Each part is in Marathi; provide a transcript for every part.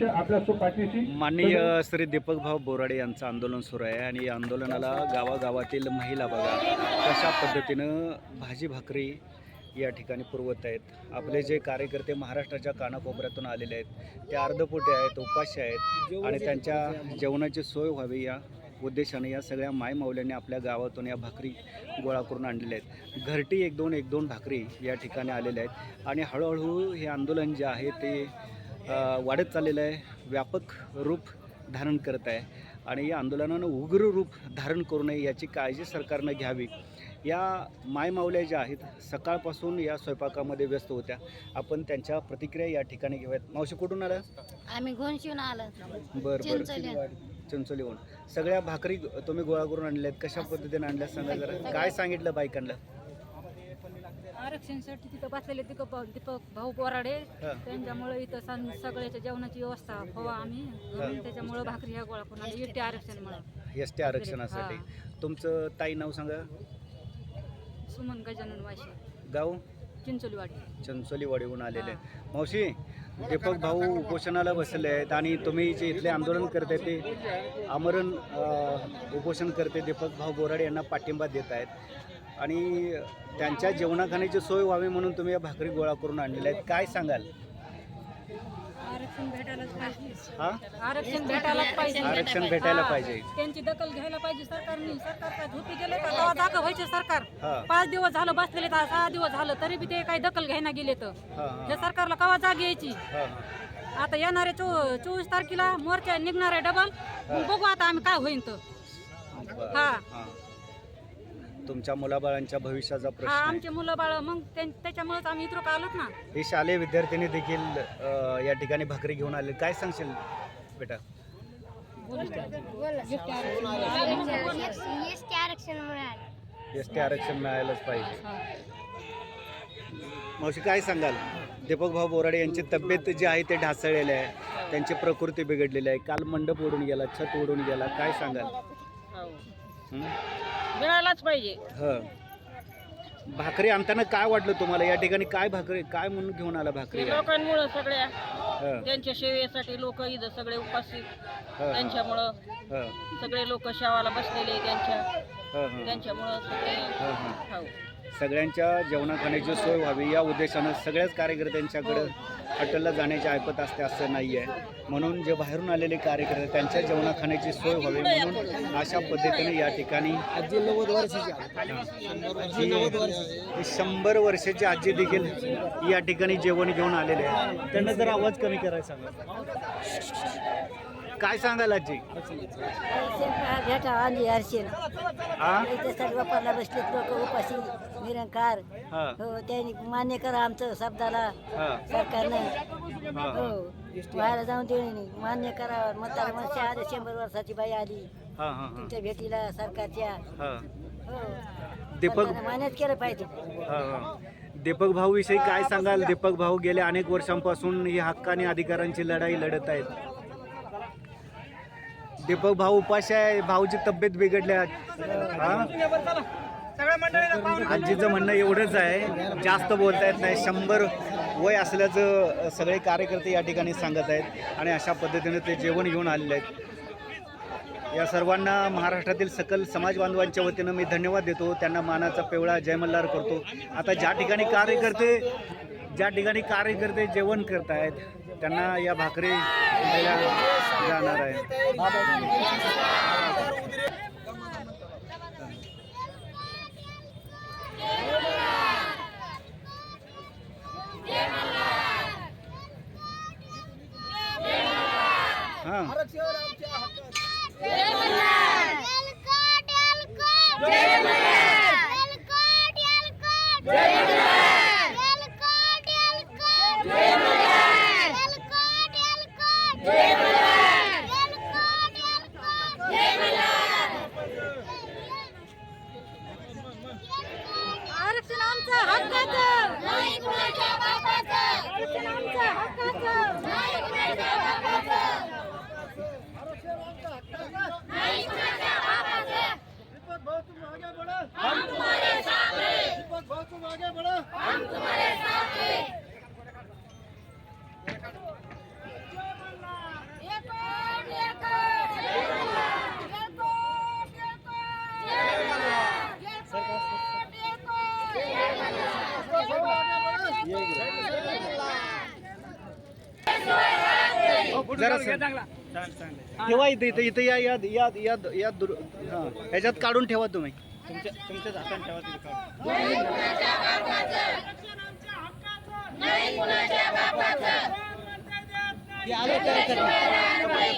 पक्ष आपल्या माननीय श्री दीपक भाऊ बोराडे यांचं आंदोलन सुरू आहे आणि या आंदोलनाला गावागावातील महिला बघा कशा पद्धतीनं भाजी भाकरी या ठिकाणी पुरवत आहेत. आपले जे कार्यकर्ते महाराष्ट्राच्या कानाकोपऱ्यातून आलेले आहेत ते अर्धपोटे आहेत उपाशी आहेत आणि त्यांच्या जेवणाची सोय व्हावी या उद्देशाने या सगळ्या मायमाऊल्यांनी आपल्या गावातून या भाकरी गोळा करून आणलेल्या आहेत. घरटी एक दोन एक दोन भाकरी या ठिकाणी आलेल्या आहेत आणि हळूहळू हे आंदोलन जे आहे ते वाढत चाललेलं आहे. व्यापक रूप धारण करत आहे. आणि या आंदोलनानं उग्र रूप धारण करू नये याची काळजी सरकारनं घ्यावी. या मायमावल्या ज्या आहेत सकाळपासून या स्वयंपाकामध्ये व्यस्त होत्या. आपण त्यांच्या प्रतिक्रिया या ठिकाणी घेऊयात. मावशी कुठून आल्या आम्ही घोणशिवून आलो. बरं बरं. चिंचोली. चिंचोलीहून. सगळ्या भाकरी तुम्ही गोळा करून आणल्यात. कशा पद्धतीने आणल्या सांगा जरा. काय सांगितलं बायकांना? आरक्षणासाठी तिथं बसलेले दीपक दीपक भाऊ बोराडे. त्यांच्यामुळे इथं सं- सगळ्याच्या जेवणाची व्यवस्था व्हावा आम्ही. घरून त्याच्यामुळे भाकरी ह्या गोळा करून आली इट्टी आरक्षणमुळे. एस टी आरक्षणासाठी. तुमचं ताई नाव सांगा? सुमन गजानन वाशी गाव? चिंचोलीवाडी. चिंचोलीवाडीहून आलेले. मावशी दीपक भाऊ उपोषणाला बसले आहेत आणि तुम्ही जे इथले आंदोलन करताय ते आमरण अ, उपोषण करते दीपक भाऊ बोराडे यांना पाठिंबा देत आहेत. आणि त्यांच्या जेवणाखाण्याची सोय व्हावी म्हणून तुम्ही या भाकरी गोळा करून आणलेल्या आहेत. काय सांगाल? आरक्षण भेटायलाच पाहिजे. हा? आरक्षण भेटायलाच पाहिजे. आरक्षण भेटायला. पाहिजे. त्यांची दखल घ्यायला पाहिजे सरकारने. सरकार काय झोपी गेले का? तेव्हा जागा व्हायचे सरकार. हा. पाच दिवस झालं बसलेले तर सहा दिवस झालं तरी बी ते काही दखल घ्यायला गेले तर. हा हे. सरकारला कवा जाग यायची? हा हा. आता येणारे चो चोवीस तारखेला मोर्चा निघणार आहे डबल. मग बघू आता आम्ही काय होईन तर. हा. हा. तुमच्या मुलाबाळांच्या भविष्याचा हा प्रश्न आहे. आमचे मुलं बाळ मग त्यां- त्याच्यामुळेच आम्ही इथं आलोत ना. हे शालेय विद्यार्थिनी देखील अ, या ठिकाणी भाकरी घेऊन आले. काय सांगशील बेटा? एसटी आरक्षण मिळालं एस टी आरक्षण मिळायलाच पाहिजे. मावशी काय सांगाल? दीपक भाऊ बोराडे यांची तब्येत जी आहे ते ढासळलेली आहे. त्यांची प्रकृती बिघडलेली आहे. काल मंडप उडून गेला छत उडून गेला. काय सांगाल? हं? मिळायलाच पाहिजे. हं. भाकरी आणताना काय वाटलं तुम्हाला? या ठिकाणी काय भाकरी काय म्हणून घेऊन आला भाकरी लोकांमुळं सगळ्या. हं, त्यांच्या सेवेसाठी लोक इथं सगळे उपाशी. हं, त्यांच्यामुळं हं, सगळे लोक शेवाला बसलेले त्यांच्या. हं, हं. त्यांच्यामुळं सगळे हं, हं. हो. सगळ्यांच्या जेवणाखाण्याची सोय व्हावी या उद्देशानं सगळ्याच कार्यकर्त्यांच्याकडं हॉटेलला जाण्याची ऐपत असते असं नाही आहे. म्हणून जे बाहेरून आलेले कार्यकर्ते त्यांच्या जेवणाखाण्याची सोय व्हावी म्हणून अशा पद्धतीने या ठिकाणी शंभर वर्षाची आजी देखील या ठिकाणी जेवण घेऊन आलेले आहे. त्यांना जर आवाज कमी करायचा सांगा. काय सांगाल आजी? भेटा आली हर्षेल हा? इथे सर्व बसलेत लोक उपाशी निरंकार. हा. हो त्यांनी मान्य करा आमचं शब्दाला. हा. सरकारनं हा. हो. व्हायला जाऊन देणे नाही. मान्य करा. म्हातारा माणसं आले शंभर वर्षाची बाई आली. हा हा हा. तुमच्या भेटीला सरकारच्या. हा. हो. दीपक सरकारनं मान्यच केलं पाहिजे. हा, हा. दीपक भाऊ विषयी काय सांगाल? दीपक भाऊ गेल्या अनेक वर्षांपासून ही हक्काने अधिकारांची लढाई लढत आहेत. दीपक भाऊ उपाशी आहे. भाऊची तब्येत बिघडली आहे. हा? आजीचं म्हणणं एवढंच आहे. जास्त बोलता येत नाही. शंभर वय असल्याचं सगळे कार्यकर्ते या ठिकाणी सांगत आहेत आणि अशा पद्धतीने ते जेवण घेऊन आलेले आहेत. या सर्वांना महाराष्ट्रातील सकल समाज बांधवांच्या वतीनं मी धन्यवाद देतो. त्यांना मानाचा पेवळा जयमल्लार करतो. आता ज्या ठिकाणी कार्यकर्ते ज्या ठिकाणी कार्यकर्ते जेवण करत आहेत त्यांना या भाकरी दिल्या जाणार आहे. हां. जरा ठेवा इथे इथे इथे या या या या या दुर हां ह्याच्यात काढून ठेवा तुम्ही. तुमच्या तुमच्याच हाताने ठेवा काढून.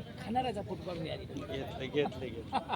काढा घेतलं घेतलं घेतलं.